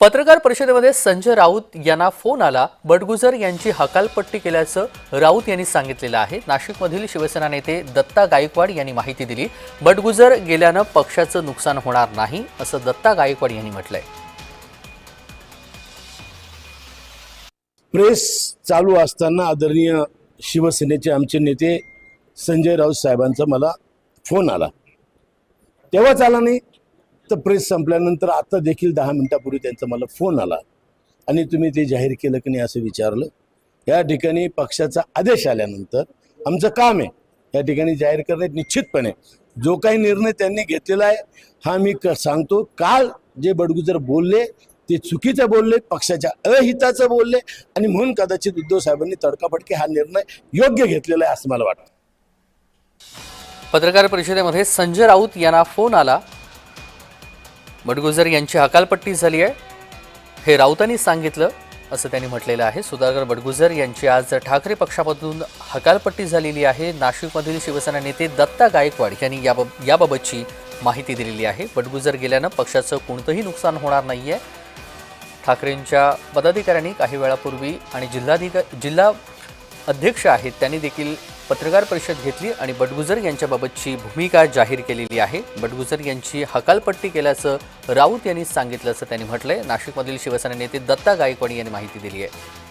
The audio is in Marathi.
पत्रकार परिषदेमध्ये संजय राऊत यांना फोन आला. बडगुजर यांची हकालपट्टी केल्याचं राऊत यांनी सांगितलेलं आहे. नाशिकमधील शिवसेना नेते दत्ता गायकवाड यांनी माहिती दिली. बडगुजर गेल्यानं पक्षाचं नुकसान होणार नाही असं दत्ता गायकवाड यांनी म्हटलंय. प्रेस चालू असताना आदरणीय शिवसेनेचे आमचे नेते संजय राऊत साहेबांचा मला फोन आला. तेव्हाच आला नाही. तर प्रेस संपल्यानंतर आता देखील दहा मिनिटापूर्वी त्यांचा मला फोन आला. आणि तुम्ही ते जाहीर केलं की नाही असं विचारलं. या ठिकाणी पक्षाचा आदेश आल्यानंतर आमचं काम आहे. या ठिकाणी जाहीर करणे निश्चितपणे. जो काही निर्णय त्यांनी घेतलेला आहे हा मी क सांगतो. काल जे बडगुजर बोलले ते चुकीचं बोलले पक्षाच्या अहिताचं बोलले आणि म्हणून कदाचित उद्धव साहेबांनी तडकाफडकी हा निर्णय योग्य घेतलेला आहे असं मला वाटतं. पत्रकार परिषदेमध्ये संजय राऊत यांना फोन आला. बटगुजर यांची हकालपट्टी झाली आहे. हे राऊतांनी सांगितलं असं त्यांनी म्हटलेलं आहे. सुधाकर बडगुजर यांची आज ठाकरे पक्षामधून हकालपट्टी झालेली आहे. नाशिकमधील शिवसेना नेते दत्ता गायकवाड यांनी याबाब याबाबतची माहिती दिलेली आहे. बडगुजर गेल्यानं पक्षाचं कोणतंही नुकसान होणार नाही आहे ठाकरेंच्या पदाधिकाऱ्यांनी काही वेळापूर्वी आणि जिल्हाधिका जिल्हा अध्यक्ष आहेत त्यांनी देखील पत्रकार परिषद घेतली आणि बडगुजर यांच्याबाबतची भूमिका जाहीर केलेली आहे. बडगुजर यांची हकालपट्टी केल्याचं राऊत यांनी सांगितल्याचं त्यांनी म्हटलंय. नाशिकमधील शिवसेना नेते दत्ता गायकवाड यांनी माहिती दिली आहे.